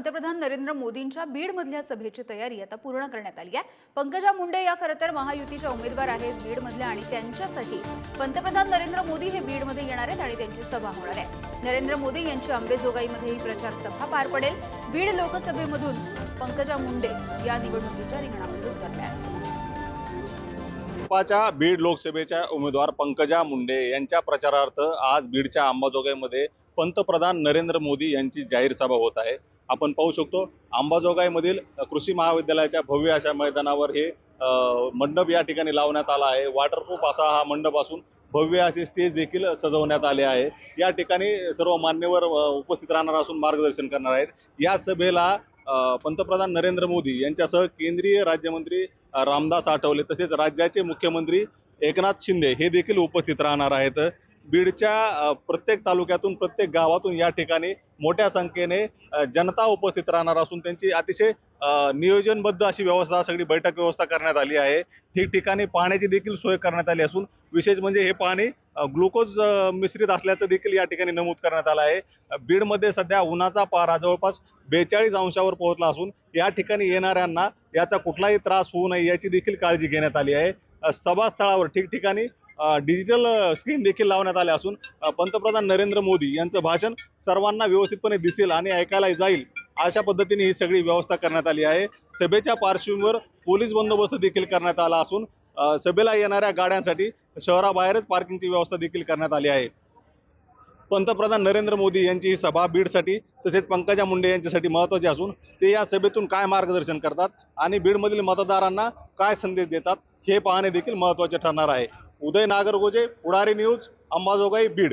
पंतप्रधान नरेंद्र मोदींच्या बीडमधल्या सभेची तयारी आता पूर्ण करण्यात आली आहे. पंकजा मुंडे या खरं तर महायुतीच्या उमेदवार आहेत बीडमधल्या आणि त्यांच्यासाठी पंतप्रधान नरेंद्र मोदी हे बीडमध्ये येणार आहेत आणि त्यांची सभा होणार आहे. नरेंद्र मोदी यांची अंबेजोगाईमध्येही प्रचार सभा पार पडेल. बीड लोकसभेमधून पंकजा मुंडे या निवडणुकीच्या रिंगणामध्ये उतरल्या भाजपाच्या बीड लोकसभेच्या उमेदवार पंकजा मुंडे यांच्या प्रचारार्थ आज बीडच्या अंबाजोगाईमध्ये पंतप्रधान नरेंद्र मोदी यांची जाहीर सभा होत आहे. आपण पाहू शकतो अंबाजोगाईमधील कृषी महाविद्यालयाच्या भव्य अशा मैदानावर हे मंडप या ठिकाणी लावण्यात आला आहे. वॉटरप्रूफ असा हा मंडप असून भव्य असे स्टेज देखील सजवण्यात आले आहे. या ठिकाणी सर्व मान्यवर उपस्थित राहणार असून मार्गदर्शन करणार आहेत. या सभेला पंतप्रधान नरेंद्र मोदी यांच्यासह केंद्रीय राज्यमंत्री रामदास आठवले तसेच राज्याचे मुख्यमंत्री एकनाथ शिंदे हे देखील उपस्थित राहणार आहेत. बीडच्या प्रत्येक तालुक्यातून प्रत्येक गावातून या ठिकाणी मोठ्या संख्येने जनता उपस्थित राहणार असून त्यांची अतिशय नियोजनबद्ध अशी व्यवस्था सगळी बैठक व्यवस्था करण्यात आली आहे. ठिकठिकाणी पाण्याची देखील सोय करण्यात आली असून विशेष म्हणजे हे पाणी ग्लुकोज मिश्रित असल्याचं देखील या ठिकाणी नमूद करण्यात आलं आहे. बीडमध्ये सध्या उन्हाचा पारा जवळपास बेचाळीस अंशावर पोहोचला असून या ठिकाणी येणाऱ्यांना याचा कुठलाही त्रास होऊ नये याची देखील काळजी घेण्यात आली आहे. सभास्थळावर ठिकठिकाणी डिजिटल स्क्रीन देखील लावण्यात आले असून पंतप्रधान नरेंद्र मोदी यांचं भाषण सर्वांना व्यवस्थितपणे दिसेल आणि ऐकायला जाईल अशा पद्धतीने ही सगळी व्यवस्था करण्यात आली आहे. सभेच्या पार्श्वभूमीवर पोलीस बंदोबस्त देखील करण्यात आला असून सभेला येणाऱ्या गाड्यांसाठी शहराबाहेरच पार्किंगची व्यवस्था देखील करण्यात आली आहे. पंतप्रधान नरेंद्र मोदी यांची ही सभा बीडसाठी तसेच पंकजा मुंडे यांच्यासाठी महत्त्वाची असून ते या सभेतून काय मार्गदर्शन करतात आणि बीडमधील मतदारांना काय संदेश देतात हे पाहणे देखील महत्त्वाचे ठरणार आहे. उदय नागरगोजे पुढारी न्यूज अंबाजोगाई बीड.